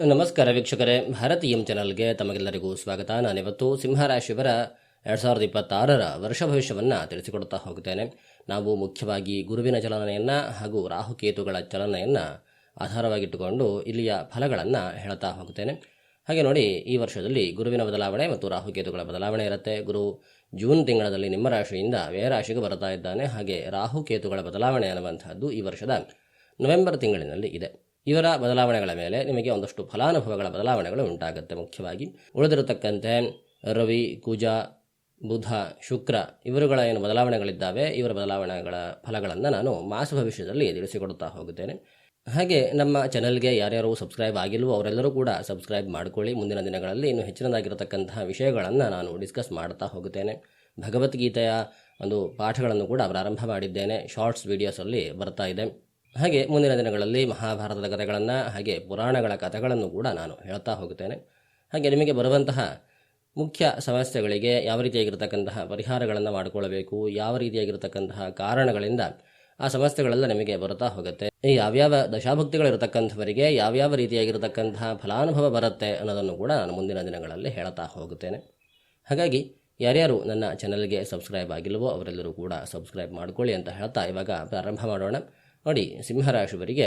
ನಮಸ್ಕಾರ ವೀಕ್ಷಕರೇ ಭಾರತೀಯಂ ಚಾನಲ್ಗೆ ತಮಗೆಲ್ಲರಿಗೂ ಸ್ವಾಗತ. ನಾನಿವತ್ತು ಸಿಂಹರಾಶಿಯವರ ಎರಡು ಸಾವಿರದ ಇಪ್ಪತ್ತಾರರ ವರ್ಷ ಭವಿಷ್ಯವನ್ನು ತಿಳಿಸಿಕೊಡ್ತಾ ಹೋಗುತ್ತೇನೆ ನಾವು ಮುಖ್ಯವಾಗಿ ಗುರುವಿನ ಚಲನೆಯನ್ನು ಹಾಗೂ ರಾಹುಕೇತುಗಳ ಚಲನೆಯನ್ನು ಆಧಾರವಾಗಿಟ್ಟುಕೊಂಡು ಇಲ್ಲಿಯ ಫಲಗಳನ್ನು ಹೇಳ್ತಾ ಹೋಗುತ್ತೇನೆ ಹಾಗೆ ನೋಡಿ, ಈ ವರ್ಷದಲ್ಲಿ ಗುರುವಿನ ಬದಲಾವಣೆ ಮತ್ತು ರಾಹುಕೇತುಗಳ ಬದಲಾವಣೆ ಇರುತ್ತೆ. ಗುರು ಜೂನ್ ತಿಂಗಳಲ್ಲಿ ನಿಮ್ಮ ರಾಶಿಯಿಂದ ವ್ಯಯರಾಶಿಗೆ ಬರ್ತಾ ಇದ್ದಾನೆ. ಹಾಗೆ ರಾಹುಕೇತುಗಳ ಬದಲಾವಣೆ ಅನ್ನುವಂಥದ್ದು ಈ ವರ್ಷದ ನವೆಂಬರ್ ತಿಂಗಳಿನಲ್ಲಿ ಇದೆ. ಇವರ ಬದಲಾವಣೆಗಳ ಮೇಲೆ ನಿಮಗೆ ಒಂದಷ್ಟು ಫಲಾನುಭವಗಳ ಬದಲಾವಣೆಗಳು ಉಂಟಾಗುತ್ತೆ. ಮುಖ್ಯವಾಗಿ ಉಳಿದಿರತಕ್ಕಂತೆ ರವಿ, ಕುಜ, ಬುಧ, ಶುಕ್ರ ಇವರುಗಳ ಏನು ಬದಲಾವಣೆಗಳಿದ್ದಾವೆ, ಇವರ ಬದಲಾವಣೆಗಳ ಫಲಗಳನ್ನು ನಾನು ಮಾಸ ಭವಿಷ್ಯದಲ್ಲಿ ತಿಳಿಸಿಕೊಡುತ್ತಾ ಹೋಗುತ್ತೇನೆ. ಹಾಗೆ ನಮ್ಮ ಚಾನಲ್ಗೆ ಯಾರ್ಯಾರು ಸಬ್ಸ್ಕ್ರೈಬ್ ಆಗಿಲ್ವೋ ಅವರೆಲ್ಲರೂ ಕೂಡ ಸಬ್ಸ್ಕ್ರೈಬ್ ಮಾಡ್ಕೊಳ್ಳಿ. ಮುಂದಿನ ದಿನಗಳಲ್ಲಿ ಇನ್ನೂ ಹೆಚ್ಚಿನದಾಗಿರತಕ್ಕಂತಹ ವಿಷಯಗಳನ್ನು ನಾನು ಡಿಸ್ಕಸ್ ಮಾಡ್ತಾ ಹೋಗುತ್ತೇನೆ. ಭಗವದ್ಗೀತೆಯ ಒಂದು ಪಾಠಗಳನ್ನು ಕೂಡ ಪ್ರಾರಂಭ ಮಾಡಿದ್ದೇನೆ. ಶಾರ್ಟ್ಸ್ ವಿಡಿಯೋಸಲ್ಲಿ ಬರ್ತಾ ಇದೆ. ಹಾಗೆ ಮುಂದಿನ ದಿನಗಳಲ್ಲಿ ಮಹಾಭಾರತದ ಕಥೆಗಳನ್ನು ಹಾಗೆ ಪುರಾಣಗಳ ಕಥೆಗಳನ್ನು ಕೂಡ ನಾನು ಹೇಳ್ತಾ ಹೋಗುತ್ತೇನೆ. ಹಾಗೆ ನಿಮಗೆ ಬರುವಂತಹ ಮುಖ್ಯ ಸಮಸ್ಯೆಗಳಿಗೆ ಯಾವ ರೀತಿಯಾಗಿರ್ತಕ್ಕಂತಹ ಪರಿಹಾರಗಳನ್ನು ಮಾಡಿಕೊಳ್ಳಬೇಕು, ಯಾವ ರೀತಿಯಾಗಿರ್ತಕ್ಕಂತಹ ಕಾರಣಗಳಿಂದ ಆ ಸಮಸ್ಯೆಗಳೆಲ್ಲ ನಿಮಗೆ ಬರುತ್ತಾ ಹೋಗುತ್ತೆ, ಈ ಯಾವ್ಯಾವ ದಶಾಭಕ್ತಿಗಳಿರತಕ್ಕಂಥವರಿಗೆ ಯಾವ್ಯಾವ ರೀತಿಯಾಗಿರತಕ್ಕಂತಹ ಫಲಾನುಭವ ಬರುತ್ತೆ ಅನ್ನೋದನ್ನು ಕೂಡ ನಾನು ಮುಂದಿನ ದಿನಗಳಲ್ಲಿ ಹೇಳ್ತಾ ಹೋಗುತ್ತೇನೆ. ಹಾಗಾಗಿ ಯಾರ್ಯಾರು ನನ್ನ ಚಾನಲ್ಗೆ ಸಬ್ಸ್ಕ್ರೈಬ್ ಆಗಿಲ್ವೋ ಅವರೆಲ್ಲರೂ ಕೂಡ ಸಬ್ಸ್ಕ್ರೈಬ್ ಮಾಡ್ಕೊಳ್ಳಿ ಅಂತ ಹೇಳ್ತಾ ಇವಾಗ ಪ್ರಾರಂಭ ಮಾಡೋಣ. ನೋಡಿ, ಸಿಂಹರಾಶಿಯವರಿಗೆ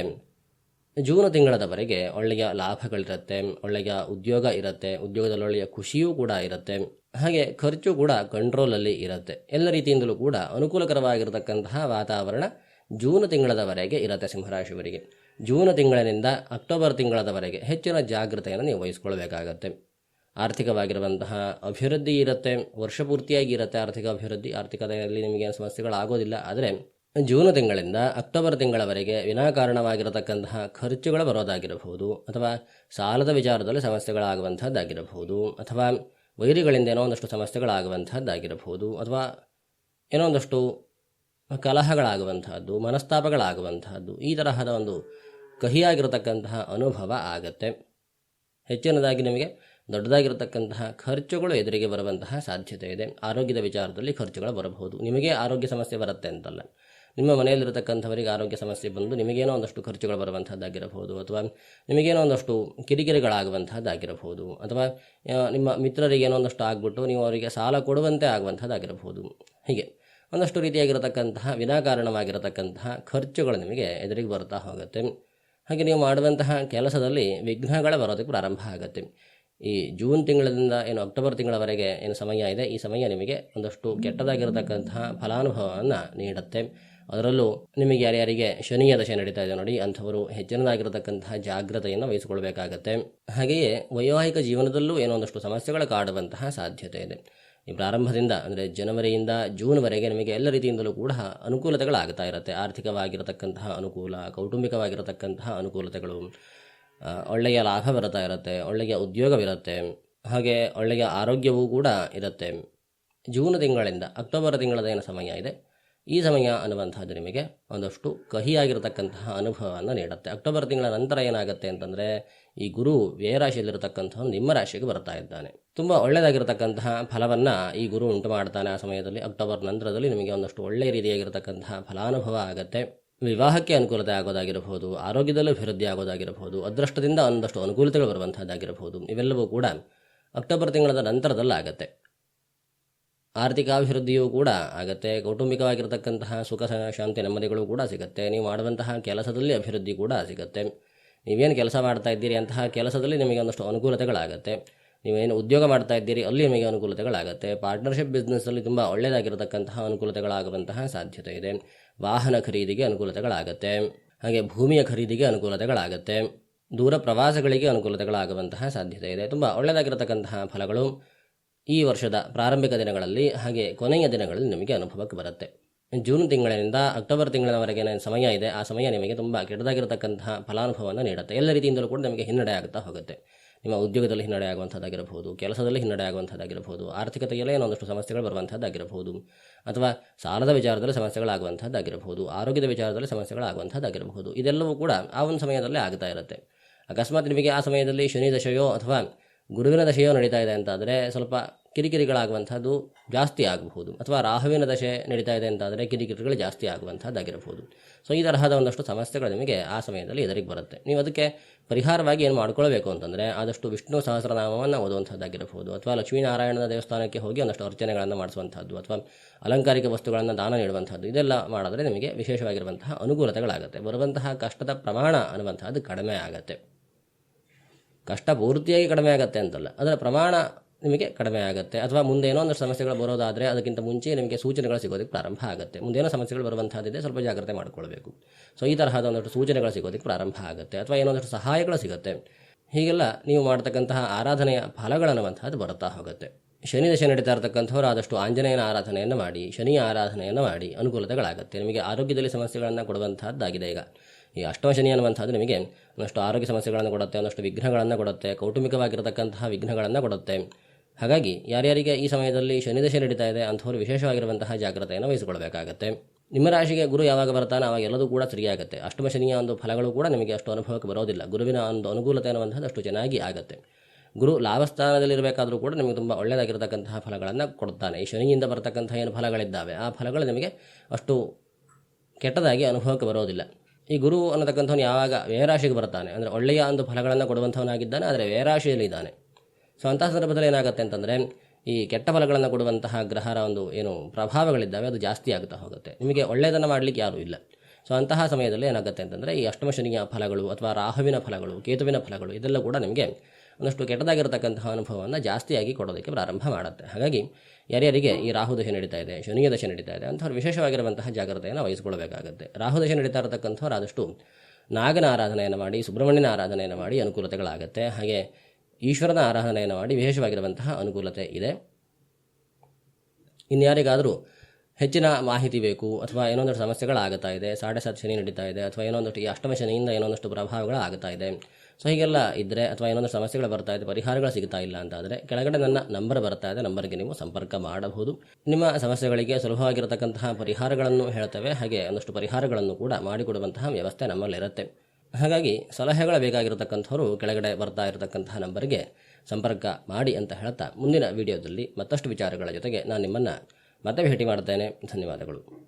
ಜೂನ್ ತಿಂಗಳದವರೆಗೆ ಒಳ್ಳೆಯ ಲಾಭಗಳಿರುತ್ತೆ ಒಳ್ಳೆಯ ಉದ್ಯೋಗ ಇರುತ್ತೆ, ಉದ್ಯೋಗದಲ್ಲಿ ಒಳ್ಳೆಯ ಖುಷಿಯೂ ಕೂಡ ಇರುತ್ತೆ, ಹಾಗೆ ಖರ್ಚು ಕೂಡ ಕಂಟ್ರೋಲಲ್ಲಿ ಇರುತ್ತೆ. ಎಲ್ಲ ರೀತಿಯಿಂದಲೂ ಕೂಡ ಅನುಕೂಲಕರವಾಗಿರತಕ್ಕಂತಹ ವಾತಾವರಣ ಜೂನ್ ತಿಂಗಳದವರೆಗೆ ಇರುತ್ತೆ ಸಿಂಹರಾಶಿಯವರಿಗೆ. ಜೂನ್ ತಿಂಗಳಿನಿಂದ ಅಕ್ಟೋಬರ್ ತಿಂಗಳದವರೆಗೆ ಹೆಚ್ಚಿನ ಜಾಗೃತೆಯನ್ನು ನೀವು ವಹಿಸ್ಕೊಳ್ಬೇಕಾಗತ್ತೆ. ಆರ್ಥಿಕವಾಗಿರುವಂತಹ ಅಭಿವೃದ್ಧಿ ಇರುತ್ತೆ, ವರ್ಷ ಪೂರ್ತಿಯಾಗಿ ಇರುತ್ತೆ ಆರ್ಥಿಕ ಅಭಿವೃದ್ಧಿ. ಆರ್ಥಿಕತೆಯಲ್ಲಿ ನಿಮಗೆ ಸಮಸ್ಯೆಗಳಾಗೋದಿಲ್ಲ, ಆದರೆ ಜೂನ್ ತಿಂಗಳಿಂದ ಅಕ್ಟೋಬರ್ ತಿಂಗಳವರೆಗೆ ವಿನಾಕಾರಣವಾಗಿರತಕ್ಕಂತಹ ಖರ್ಚುಗಳು ಬರೋದಾಗಿರಬಹುದು, ಅಥವಾ ಸಾಲದ ವಿಚಾರದಲ್ಲಿ ಸಮಸ್ಯೆಗಳಾಗುವಂಥದ್ದಾಗಿರಬಹುದು ಅಥವಾ ವೈರಿಗಳಿಂದ ಏನೋ ಒಂದಷ್ಟು ಸಮಸ್ಯೆಗಳಾಗುವಂಥದ್ದಾಗಿರಬಹುದು ಅಥವಾ ಏನೋ ಒಂದಷ್ಟು ಕಲಹಗಳಾಗುವಂತಹದ್ದು, ಮನಸ್ತಾಪಗಳಾಗುವಂತಹದ್ದು, ಈ ತರಹದ ಒಂದು ಕಹಿಯಾಗಿರತಕ್ಕಂತಹ ಅನುಭವ ಆಗತ್ತೆ. ಹೆಚ್ಚಿನದಾಗಿ ನಿಮಗೆ ದೊಡ್ಡದಾಗಿರತಕ್ಕಂತಹ ಖರ್ಚುಗಳು ಎದುರಿಗೆ ಬರುವಂತಹ ಸಾಧ್ಯತೆ ಇದೆ ಆರೋಗ್ಯದ ವಿಚಾರದಲ್ಲಿ ಖರ್ಚುಗಳು ಬರಬಹುದು. ನಿಮಗೆ ಆರೋಗ್ಯ ಸಮಸ್ಯೆ ಬರುತ್ತೆ ಅಂತಲ್ಲ. ನಿಮ್ಮ ಮನೆಯಲ್ಲಿರತಕ್ಕಂಥವರಿಗೆ ಆರೋಗ್ಯ ಸಮಸ್ಯೆ ಬಂದು ನಿಮಗೇನೋ ಒಂದಷ್ಟು ಖರ್ಚುಗಳು ಬರುವಂಥದ್ದಾಗಿರಬಹುದು ಅಥವಾ ನಿಮಗೇನೋ ಒಂದಷ್ಟು ಕಿರಿಕಿರಿಗಳಾಗುವಂಥದ್ದಾಗಿರಬಹುದು ಅಥವಾ ನಿಮ್ಮ ಮಿತ್ರರಿಗೆ ಏನೋ ಒಂದಷ್ಟು ಆಗ್ಬಿಟ್ಟು ನೀವು ಅವರಿಗೆ ಸಾಲ ಕೊಡುವಂತೆ ಆಗುವಂಥದ್ದಾಗಿರಬಹುದು ಹೀಗೆ, ಒಂದಷ್ಟು ರೀತಿಯಾಗಿರತಕ್ಕಂತಹ ವಿನಾಕಾರಣವಾಗಿರತಕ್ಕಂತಹ ಖರ್ಚುಗಳು ನಿಮಗೆ ಎದುರಿಗೆ ಬರ್ತಾ ಹೋಗುತ್ತೆ. ಹಾಗೆ ನೀವು ಮಾಡುವಂತಹ ಕೆಲಸದಲ್ಲಿ ವಿಘ್ನಗಳು ಬರೋದಕ್ಕೆ ಪ್ರಾರಂಭ ಆಗುತ್ತೆ. ಈ ಜೂನ್ ತಿಂಗಳಿಂದ ಏನು ಅಕ್ಟೋಬರ್ ತಿಂಗಳವರೆಗೆ ಏನು ಸಮಯ ಇದೆ, ಈ ಸಮಯ ನಿಮಗೆ ಒಂದಷ್ಟು ಕೆಟ್ಟದಾಗಿರತಕ್ಕಂತಹ ಫಲಾನುಭವವನ್ನು ನೀಡುತ್ತೆ. ಅದರಲ್ಲೂ ನಿಮಗೆ ಯಾರ್ಯಾರಿಗೆ ಶನಿಯ ದಶೆ ನಡೀತಾ ಇದೆ ನೋಡಿ, ಅಂಥವರು ಹೆಚ್ಚಿನದಾಗಿರತಕ್ಕಂತಹ ಜಾಗ್ರತೆಯನ್ನು ವಹಿಸಿಕೊಳ್ಬೇಕಾಗತ್ತೆ. ಹಾಗೆಯೇ ವೈವಾಹಿಕ ಜೀವನದಲ್ಲೂ ಏನೋ ಒಂದಷ್ಟು ಸಮಸ್ಯೆಗಳು ಕಾಡುವಂತಹ ಸಾಧ್ಯತೆ ಇದೆ. ಈ ಪ್ರಾರಂಭದಿಂದ, ಅಂದರೆ ಜನವರಿಯಿಂದ ಜೂನ್ವರೆಗೆ ನಿಮಗೆ ಎಲ್ಲ ರೀತಿಯಿಂದಲೂ ಕೂಡ ಅನುಕೂಲತೆಗಳಾಗ್ತಾ ಇರುತ್ತೆ. ಆರ್ಥಿಕವಾಗಿರತಕ್ಕಂತಹ ಅನುಕೂಲ, ಕೌಟುಂಬಿಕವಾಗಿರತಕ್ಕಂತಹ ಅನುಕೂಲತೆಗಳು ಒಳ್ಳೆಯ ಲಾಭ ಬರ್ತಾ ಇರುತ್ತೆ, ಒಳ್ಳೆಯ ಉದ್ಯೋಗವಿರುತ್ತೆ, ಹಾಗೆ ಒಳ್ಳೆಯ ಆರೋಗ್ಯವೂ ಕೂಡ ಇರುತ್ತೆ. ಜೂನ್ ತಿಂಗಳಿಂದ, ಅಕ್ಟೋಬರ್ ತಿಂಗಳದ ಏನು ಸಮಯ ಇದೆ? ಈ ಸಮಯ ಅನ್ನುವಂಥದ್ದು ನಿಮಗೆ ಒಂದಷ್ಟು ಕಹಿಯಾಗಿರತಕ್ಕಂತಹ ಅನುಭವವನ್ನು ನೀಡುತ್ತೆ. ಅಕ್ಟೋಬರ್ ತಿಂಗಳ ನಂತರ ಏನಾಗುತ್ತೆ ಅಂತಂದರೆ, ಈ ಗುರು ವ್ಯಯರಾಶಿಯಲ್ಲಿರತಕ್ಕಂಥವನು ನಿಮ್ಮ ರಾಶಿಗೆ ಬರ್ತಾ ಇದ್ದಾನೆ. ತುಂಬ ಒಳ್ಳೆಯದಾಗಿರತಕ್ಕಂತಹ ಫಲವನ್ನು ಈ ಗುರು ಉಂಟು ಮಾಡ್ತಾನೆ ಆ ಸಮಯದಲ್ಲಿ. ಅಕ್ಟೋಬರ್ ನಂತರದಲ್ಲಿ ನಿಮಗೆ ಒಂದಷ್ಟು ಒಳ್ಳೆಯ ರೀತಿಯಾಗಿರತಕ್ಕಂತಹ ಫಲಾನುಭವ ಆಗುತ್ತೆ. ವಿವಾಹಕ್ಕೆ ಅನುಕೂಲತೆ ಆಗೋದಾಗಿರಬಹುದು, ಆರೋಗ್ಯದಲ್ಲೂ ಅಭಿವೃದ್ಧಿ ಆಗೋದಾಗಿರಬಹುದು, ಅದೃಷ್ಟದಿಂದ ಒಂದಷ್ಟು ಅನುಕೂಲತೆಗಳು ಬರುವಂಥದ್ದಾಗಿರಬಹುದು. ಇವೆಲ್ಲವೂ ಕೂಡ ಅಕ್ಟೋಬರ್ ತಿಂಗಳದ ನಂತರದಲ್ಲಿ ಆಗತ್ತೆ ಆರ್ಥಿಕಾಭಿವೃದ್ಧಿಯೂ ಕೂಡ ಆಗತ್ತೆ. ಕೌಟುಂಬಿಕವಾಗಿರತಕ್ಕಂತಹ ಸುಖ ಶಾಂತಿ ನೆಮ್ಮದಿಗಳು ಕೂಡ ಸಿಗುತ್ತೆ. ನೀವು ಮಾಡುವಂತಹ ಕೆಲಸದಲ್ಲಿ ಅಭಿವೃದ್ಧಿ ಕೂಡ ಸಿಗುತ್ತೆ. ನೀವೇನು ಕೆಲಸ ಮಾಡ್ತಾ ಇದ್ದೀರಿ ಅಂತಹ ಕೆಲಸದಲ್ಲಿ ನಿಮಗೆ ಒಂದಷ್ಟು ಅನುಕೂಲತೆಗಳಾಗುತ್ತೆ. ನೀವೇನು ಉದ್ಯೋಗ ಮಾಡ್ತಾ ಇದ್ದೀರಿ, ಅಲ್ಲಿ ನಿಮಗೆ ಅನುಕೂಲತೆಗಳಾಗುತ್ತೆ. ಪಾರ್ಟ್ನರ್ಶಿಪ್ ಬಿಸ್ನೆಸ್ಸಲ್ಲಿ ತುಂಬ ಒಳ್ಳೆಯದಾಗಿರತಕ್ಕಂತಹ ಅನುಕೂಲತೆಗಳಾಗುವಂತಹ ಸಾಧ್ಯತೆ ಇದೆ. ವಾಹನ ಖರೀದಿಗೆ ಅನುಕೂಲತೆಗಳಾಗತ್ತೆ. ಹಾಗೆ ಭೂಮಿಯ ಖರೀದಿಗೆ ಅನುಕೂಲತೆಗಳಾಗತ್ತೆ. ದೂರ ಪ್ರವಾಸಗಳಿಗೆ ಅನುಕೂಲತೆಗಳಾಗುವಂತಹ ಸಾಧ್ಯತೆ ಇದೆ. ತುಂಬ ಒಳ್ಳೆಯದಾಗಿರತಕ್ಕಂತಹ ಫಲಗಳು. ಈ ವರ್ಷದ ಪ್ರಾರಂಭಿಕ ದಿನಗಳಲ್ಲಿ ಹಾಗೆ ಕೊನೆಯ ದಿನಗಳಲ್ಲಿ ನಿಮಗೆ ಅನುಭವಕ್ಕೆ ಬರುತ್ತೆ. ಜೂನ್ ತಿಂಗಳಿನಿಂದ ಅಕ್ಟೋಬರ್ ತಿಂಗಳವರೆಗೆ ಏನು ಸಮಯ ಇದೆ. ಆ ಸಮಯ ನಿಮಗೆ ತುಂಬ ಕೆಟ್ಟದಾಗಿರತಕ್ಕಂತಹ ಫಲಾನುಭವವನ್ನು ನೀಡುತ್ತೆ. ಎಲ್ಲ ರೀತಿಯಿಂದಲೂ ಕೂಡ ನಿಮಗೆ ಹಿನ್ನಡೆ ಆಗುತ್ತಾ ಹೋಗುತ್ತೆ. ನಿಮ್ಮ ಉದ್ಯೋಗದಲ್ಲಿ ಹಿನ್ನಡೆ ಆಗುವಂಥದ್ದಾಗಿರಬಹುದು, ಕೆಲಸದಲ್ಲಿ ಹಿನ್ನಡೆ ಆಗುವಂಥದ್ದಾಗಿರಬಹುದು, ಆರ್ಥಿಕತೆಯಲ್ಲೇ ಒಂದಷ್ಟು ಸಮಸ್ಯೆಗಳು ಬರುವಂಥದ್ದಾಗಿರಬಹುದು, ಅಥವಾ ಸಾಲದ ವಿಚಾರದಲ್ಲಿ ಸಮಸ್ಯೆಗಳಾಗುವಂಥದ್ದಾಗಿರಬಹುದು ಆರೋಗ್ಯದ ವಿಚಾರದಲ್ಲಿ ಸಮಸ್ಯೆಗಳಾಗುವಂಥದ್ದಾಗಿರಬಹುದು ಇದೆಲ್ಲವೂ ಕೂಡ ಆ ಒಂದು ಸಮಯದಲ್ಲೇ ಆಗ್ತಾ ಇರುತ್ತೆ. ಅಕಸ್ಮಾತ್ ನಿಮಗೆ ಆ ಸಮಯದಲ್ಲಿ ಶನಿ ದಶೆಯೋ ಅಥವಾ ಗುರುವಿನ ದಶೆಯೋ ನಡೀತಾ ಇದೆ ಅಂತಾದರೆ ಸ್ವಲ್ಪ ಕಿರಿಕಿರಿಗಳಾಗುವಂಥದ್ದು ಜಾಸ್ತಿ ಆಗಬಹುದು. ಅಥವಾ ರಾಹುವಿನ ದಶೆ ನಡೀತಾ ಇದೆ ಅಂತಾದರೆ ಕಿರಿಕಿರಿಗಳು ಜಾಸ್ತಿ ಆಗುವಂಥದ್ದಾಗಿರಬಹುದು. ಸೊ ಈ ತರಹದ ಒಂದಷ್ಟು ಸಮಸ್ಯೆಗಳು ನಿಮಗೆ ಆ ಸಮಯದಲ್ಲಿ ಎದುರಿಗೆ ಬರುತ್ತೆ. ನೀವು ಅದಕ್ಕೆ ಪರಿಹಾರವಾಗಿ ಏನು ಮಾಡ್ಕೊಳ್ಬೇಕು ಅಂತಂದರೆ ಆದಷ್ಟು ವಿಷ್ಣು ಸಹಸ್ರನಾಮವನ್ನು ಓದುವಂಥದ್ದಾಗಿರಬಹುದು. ಅಥವಾ ಲಕ್ಷ್ಮೀನಾರಾಯಣನ ದೇವಸ್ಥಾನಕ್ಕೆ ಹೋಗಿ ಒಂದಷ್ಟು ಅರ್ಚನೆಗಳನ್ನು ಮಾಡಿಸುವಂಥದ್ದು, ಅಥವಾ ಅಲಂಕಾರಿಕ ವಸ್ತುಗಳನ್ನು ದಾನ ನೀಡುವಂಥದ್ದು, ಇದೆಲ್ಲ ಮಾಡಿದ್ರೆ ನಿಮಗೆ ವಿಶೇಷವಾಗಿರುವಂತಹ ಅನುಕೂಲತೆಗಳಾಗುತ್ತೆ. ಬರುವಂತಹ ಕಷ್ಟದ ಪ್ರಮಾಣ ಅನ್ನುವಂಥದ್ದು ಕಡಿಮೆ ಆಗುತ್ತೆ. ಕಷ್ಟ ಪೂರ್ತಿಯಾಗಿ ಕಡಿಮೆ ಆಗುತ್ತೆ ಅಂತಲ್ಲ. ಅದರ ಪ್ರಮಾಣ ನಿಮಗೆ ಕಡಿಮೆ ಆಗುತ್ತೆ. ಅಥವಾ ಮುಂದೆ ಏನೋ ಒಂದು ಸಮಸ್ಯೆಗಳು ಬರೋದಾದರೆ ಅದಕ್ಕಿಂತ ಮುಂಚೆ ನಿಮಗೆ ಸೂಚನೆಗಳು ಸಿಗೋದಕ್ಕೆ ಪ್ರಾರಂಭ ಆಗುತ್ತೆ. ಮುಂದೇನೋ ಸಮಸ್ಯೆಗಳು ಬರುವಂಥದ್ದಿದೆ ಸ್ವಲ್ಪ ಜಾಗ್ರತೆ ಮಾಡಿಕೊಳ್ಬೇಕು. ಸೊ ಈ ತರಹದ ಒಂದಷ್ಟು ಸೂಚನೆಗಳು ಸಿಗೋದಕ್ಕೆ ಪ್ರಾರಂಭ ಆಗುತ್ತೆ. ಅಥವಾ ಏನೋ ಒಂದಷ್ಟು ಸಹಾಯಗಳು ಸಿಗುತ್ತೆ. ಹೀಗೆಲ್ಲ ನೀವು ಮಾಡ್ತಕ್ಕಂತಹ ಆರಾಧನೆಯ ಫಲಗಳನ್ನುವಂಥದ್ದು ಬರುತ್ತಾ ಹೋಗುತ್ತೆ. ಶನಿ ದಶೆ ನಡೀತಾ ಇರತಕ್ಕಂಥವ್ರು ಆದಷ್ಟು ಆಂಜನೇಯನ ಆರಾಧನೆಯನ್ನು ಮಾಡಿ ಶನಿಯ ಆರಾಧನೆಯನ್ನು ಮಾಡಿ ಅನುಕೂಲತೆಗಳಾಗುತ್ತೆ. ನಿಮಗೆ ಆರೋಗ್ಯದಲ್ಲಿ ಸಮಸ್ಯೆಗಳನ್ನು ಕೊಡುವಂತಹದ್ದಾಗಿದೆ ಈಗ. ಈ ಅಷ್ಟಮಶನಿ ಅನ್ನುವಂಥದ್ದು ನಿಮಗೆ ಒಂದಷ್ಟು ಆರೋಗ್ಯ ಸಮಸ್ಯೆಗಳನ್ನು ಕೊಡುತ್ತೆ, ಒಂದಷ್ಟು ವಿಘ್ನಗಳನ್ನು ಕೊಡುತ್ತೆ, ಕೌಟುಂಬಿಕವಾಗಿರತಕ್ಕಂತಹ ವಿಘ್ನಗಳನ್ನು ಕೊಡುತ್ತೆ. ಹಾಗಾಗಿ ಯಾರ್ಯಾರಿಗೆ ಈ ಸಮಯದಲ್ಲಿ ಶನಿದಶೆ ನಡೀತಾ ಇದೆ, ಅಂಥವ್ರು ವಿಶೇಷವಾಗಿರುವಂತಹ ಜಾಗ್ರತೆಯನ್ನು ವಹಿಸಿಕೊಳ್ಬೇಕಾಗತ್ತೆ ನಿಮ್ಮ ರಾಶಿಗೆ ಗುರು ಯಾವಾಗ ಬರ್ತಾನೆ ಅವಾಗ ಎಲ್ಲದೂ ಕೂಡ ಸರಿಯಾಗುತ್ತೆ. ಅಷ್ಟಮ ಶನಿಯ ಒಂದು ಫಲಗಳು ಕೂಡ ನಿಮಗೆ ಅಷ್ಟು ಅನುಭವಕ್ಕೆ ಬರೋದಿಲ್ಲ. ಗುರುವಿನ ಒಂದು ಅನುಕೂಲತೆ ಅನ್ನುವಂಥದ್ದು ಅಷ್ಟು ಚೆನ್ನಾಗಿ ಆಗುತ್ತೆ. ಗುರು ಲಾಭಸ್ಥಾನದಲ್ಲಿರಬೇಕಾದರೂ ಕೂಡ ನಿಮಗೆ ತುಂಬ ಒಳ್ಳೆಯದಾಗಿರತಕ್ಕಂತಹ ಫಲಗಳನ್ನು ಕೊಡ್ತಾನೆ ಈ ಶನಿಯಿಂದ ಬರತಕ್ಕಂಥ ಏನು ಫಲಗಳಿದ್ದಾವೆ, ಆ ಫಲಗಳು ನಿಮಗೆ ಅಷ್ಟು ಕೆಟ್ಟದಾಗಿ ಅನುಭವಕ್ಕೆ ಬರೋದಿಲ್ಲ. ಈ ಗುರು ಅನ್ನತಕ್ಕಂಥವನು ಯಾವಾಗ ವೇರಾಶಿಗೆ ಬರ್ತಾನೆ ಅಂದರೆ ಒಳ್ಳೆಯ ಒಂದು ಫಲಗಳನ್ನು ಕೊಡುವಂಥವನಾಗಿದ್ದಾನೆ, ಆದರೆ ವೇರಾಶಿಯಲ್ಲಿ ಇದ್ದಾನೆ. ಸೊ ಅಂತಹ ಸಂದರ್ಭದಲ್ಲಿ ಏನಾಗುತ್ತೆ ಅಂತಂದರೆ, ಈ ಕೆಟ್ಟ ಫಲಗಳನ್ನು ಕೊಡುವಂತಹ ಗ್ರಹರ ಒಂದು ಏನು ಪ್ರಭಾವಗಳಿದ್ದಾವೆ, ಅದು ಜಾಸ್ತಿ ಆಗ್ತಾ ಹೋಗುತ್ತೆ. ನಿಮಗೆ ಒಳ್ಳೆಯದನ್ನು ಮಾಡಲಿಕ್ಕೆ ಯಾರೂ ಇಲ್ಲ. ಸೊ ಅಂತಹ ಸಮಯದಲ್ಲಿ ಏನಾಗುತ್ತೆ ಅಂತಂದರೆ, ಈ ಅಷ್ಟಮ ಶನಿಯ ಫಲಗಳು ಅಥವಾ ರಾಹುವಿನ ಫಲಗಳು, ಕೇತುವಿನ ಫಲಗಳು, ಇದೆಲ್ಲ ಕೂಡ ನಿಮಗೆ ಒಂದಷ್ಟು ಕೆಟ್ಟದಾಗಿರತಕ್ಕಂತಹ ಅನುಭವವನ್ನು ಜಾಸ್ತಿಯಾಗಿ ಕೊಡೋದಕ್ಕೆ ಪ್ರಾರಂಭ ಮಾಡುತ್ತೆ. ಹಾಗಾಗಿ ಯಾರ್ಯಾರಿಗೆ ಈ ರಾಹು ದಶೆ ನಡೀತಾ ಇದೆ, ಶನಿಯ ದಶೆ ನಡೀತಾ ಇದೆ ಅಂಥವ್ರು ವಿಶೇಷವಾಗಿರುವಂತಹ ಜಾಗ್ರತೆಯನ್ನು ವಹಿಸಿಕೊಳ್ಬೇಕಾಗುತ್ತೆ ರಾಹು ದಶೆ ನಡೀತಾ ಇರತಕ್ಕಂಥವ್ರು ಆದಷ್ಟು ನಾಗನ ಆರಾಧನೆಯನ್ನು ಮಾಡಿ, ಸುಬ್ರಹ್ಮಣ್ಯನ ಆರಾಧನೆಯನ್ನು ಮಾಡಿ ಅನುಕೂಲತೆಗಳಾಗುತ್ತೆ. ಹಾಗೆ ಈಶ್ವರನ ಆರಾಧನೆಯನ್ನು ಮಾಡಿ ವಿಶೇಷವಾಗಿರುವಂತಹ ಅನುಕೂಲತೆ ಇದೆ. ಇನ್ಯಾರಿಗಾದರೂ ಹೆಚ್ಚಿನ ಮಾಹಿತಿ ಬೇಕು ಅಥವಾ ಏನೊಂದಷ್ಟು ಸಮಸ್ಯೆಗಳಾಗುತ್ತಾ ಇದೆ ಸಾಡೆ ಸಾತ್ ಶನಿ ನಡೀತಾ ಇದೆ, ಅಥವಾ ಏನೊಂದಷ್ಟು ಈ ಅಷ್ಟಮ ಶನಿಯಿಂದ ಏನೊಂದಷ್ಟು ಪ್ರಭಾವಗಳು ಆಗ್ತಾ ಇದೆ. ಸೊ ಹೀಗೆಲ್ಲ ಇದ್ದರೆ ಅಥವಾ ಏನೊಂದಷ್ಟು ಸಮಸ್ಯೆಗಳು ಬರ್ತಾ ಇದೆ, ಪರಿಹಾರಗಳು ಸಿಗ್ತಾ ಇಲ್ಲ ಅಂತಾದರೆ ಕೆಳಗಡೆ ನನ್ನ ನಂಬರ್ ಬರ್ತಾ ಇದೆ, ನಂಬರ್ಗೆ ನೀವು ಸಂಪರ್ಕ ಮಾಡಬಹುದು. ನಿಮ್ಮ ಸಮಸ್ಯೆಗಳಿಗೆ ಸುಲಭವಾಗಿರತಕ್ಕಂತಹ ಪರಿಹಾರಗಳನ್ನು ಹೇಳ್ತೇವೆ, ಹಾಗೆ ಒಂದಷ್ಟು ಪರಿಹಾರಗಳನ್ನು ಕೂಡ ಮಾಡಿಕೊಡುವಂತಹ ವ್ಯವಸ್ಥೆ ನಮ್ಮಲ್ಲಿರುತ್ತೆ. ಹಾಗಾಗಿ ಸಲಹೆಗಳು ಬೇಕಾಗಿರತಕ್ಕಂಥವರು ಕೆಳಗಡೆ ಬರ್ತಾ ಇರತಕ್ಕಂತಹ ನಂಬರ್ಗೆ ಸಂಪರ್ಕ ಮಾಡಿ ಅಂತ ಹೇಳ್ತಾ ಮುಂದಿನ ವಿಡಿಯೋದಲ್ಲಿ ಮತ್ತಷ್ಟು ವಿಚಾರಗಳ ಜೊತೆಗೆ ನಾನು ನಿಮ್ಮನ್ನು ಮತ್ತೆ ಭೇಟಿ ಮಾಡ್ತೇನೆ. ಧನ್ಯವಾದಗಳು.